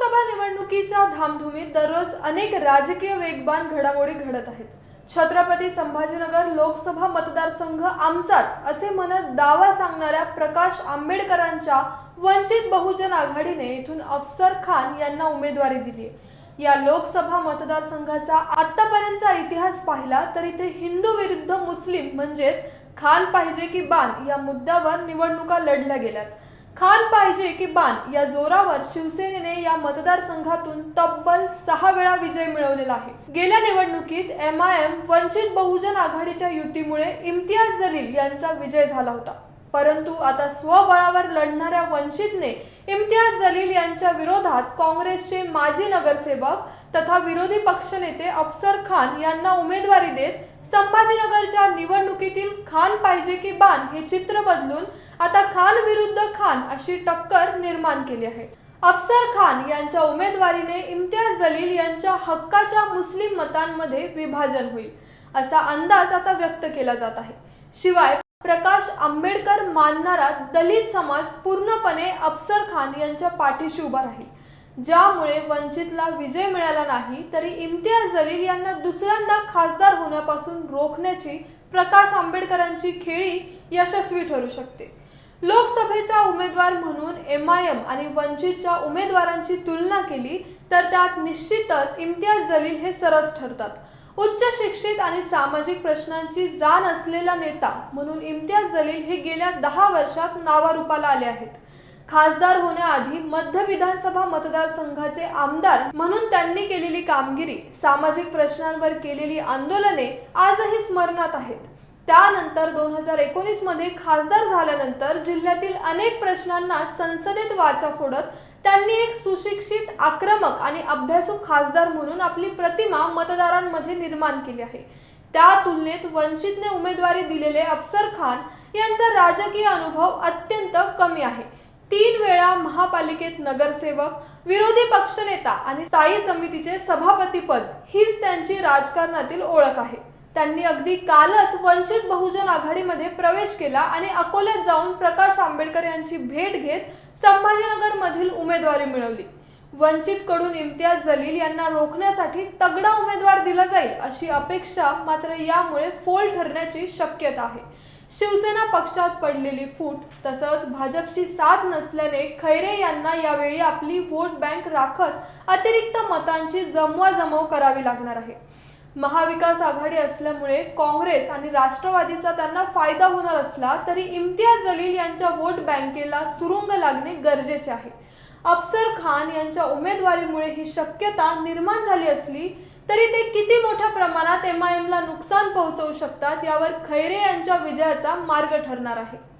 लोकसभा निवडणुकीच्या धामधुमीत दररोज अनेक राजकीय वेगवान घडामोडी घडत आहेत. छत्रपती संभाजीनगर लोकसभा मतदारसंघ आमचाच असे म्हणत दावा सांगणाऱ्या प्रकाश आंबेडकरांच्या वंचित बहुजन आघाडीने इथून अफसर खान यांना उमेदवारी दिली या लोकसभा मतदारसंघाचा आतापर्यंतचा इतिहास पाहिला तर इथे हिंदू विरुद्ध मुस्लिम म्हणजेच खान पाहिजे की बान या मुद्द्यावर निवडणुका लढल्या गेल्यात. खान पाहिजे की बाण. या जोरावर शिवसेनेने या मतदारसंघातून तब्बल सहा वेळा विजय मिळवलेला आहे. गेल्या निवडणुकीत M I M Vanchit Bahujan आघाडीच्या युतीमुळे इम्तियाज जलील यांचा विजय झाला होता. परंतु आता स्वबळावर लढणाऱ्या वंचितने इम्तियाज जलील यांच्या विरोधात काँग्रेसचे माजी नगरसेवक तथा विरोधी पक्षनेते अफसर खान यांना उमेदवारी देत संभाजीनगरच्या निवडणुकीतील खान पाहिजे की बाण हे चित्र बदलून आता खान विरुद्ध खान अशी टक्कर निर्माण केली आहे. अफसर खान यांच्या उमेदवारीने इम्तियाज जलील यांच्या हक्काच्या मुस्लिम मतांमध्ये विभाजन होईल असा अंदाज आता व्यक्त केला जात आहे. शिवाय प्रकाश आंबेडकर मानणारा दलित समाज पूर्णपणे अफसर खान यांच्या पाठीशी उभा राहील. ज्यामुळे वंचितला विजय मिळाला नाही तरी इम्तियाज जलील यांना दुसऱ्यांदा खासदार होण्यापासून रोखण्याची प्रकाश आंबेडकरांची खेळी यशस्वी ठरू शकते. लोकसभेचा उमेदवार म्हणून एम आय एम आणि वंचितच्या उमेदवारांची तुलना केली तर त्यात निश्चितच इम्तियाज जलील हे सरस ठरतात. उच्च शिक्षित आणि सामाजिक प्रश्नांची जाण असलेला नेता म्हणून इम्तियाज जलील हे गेल्या दहा वर्षात नावारूपाला आले आहेत. खासदार होण्याआधी मध्य विधानसभा मतदारसंघाचे आमदार म्हणून त्यांनी केलेली कामगिरी सामाजिक प्रश्नांवर केलेली आंदोलने आजही स्मरणात आहेत. त्यानंतर दोन हजार एकोणीसमध्ये खासदार झाल्यानंतर जिल्ह्यातील अनेक प्रश्नांना संसदेत वाचा फोडत त्यांनी एक सुशिक्षित आक्रमक आणि अभ्यासू खासदार म्हणून आपली प्रतिमा मतदारांमध्ये निर्माण केली आहे. त्या तुलनेत वंचितने उमेदवारी दिलेले अफसर खान यांचा राजकीय अनुभव अत्यंत कमी आहे. तीन वेळा महापालिकेत नगरसेवक विरोधी पक्षनेता आणि स्थायी समितीचे सभापतीपद हीच त्यांची राजकारणातील ओळख आहे. त्यांनी अगदी कालच वंचित बहुजन आघाडीमध्ये प्रवेश केला आणि अकोल्यात जाऊन प्रकाश आंबेडकर यांची भेट घेत संभाजीनगर मधील उमेदवारी मिळवली. वंचित कडून इम्तियाज जलील यांना रोखण्यासाठी तगडा उमेदवार दिला जाईल अशी अपेक्षा मात्र यामुळे फोल ठरण्याची शक्यता आहे. शिवसेना पक्षात पडलेली फूट तसंच भाजपची साथ नसल्याने खैरे यांना यावेळी आपली वोट बँक राखत अतिरिक्त मतांची जमवाजमव करावी लागणार आहे. महाविकास आघाडी असल्यामुळे काँग्रेस आणि राष्ट्रवादीचा त्यांना फायदा होणार असला तरी इम्तियाज जलील यांच्या वोट बँकेला सुरुंग लागणे गरजेचे आहे. अफसर खान यांच्या उमेदवारीमुळे ही शक्यता निर्माण झाली असली तरी ते किती मोठ्या एम आय एमला नुकसान पोहोचवू शकतात यावर खैरे यांच्या विजयाचा मार्ग ठरणार आहे.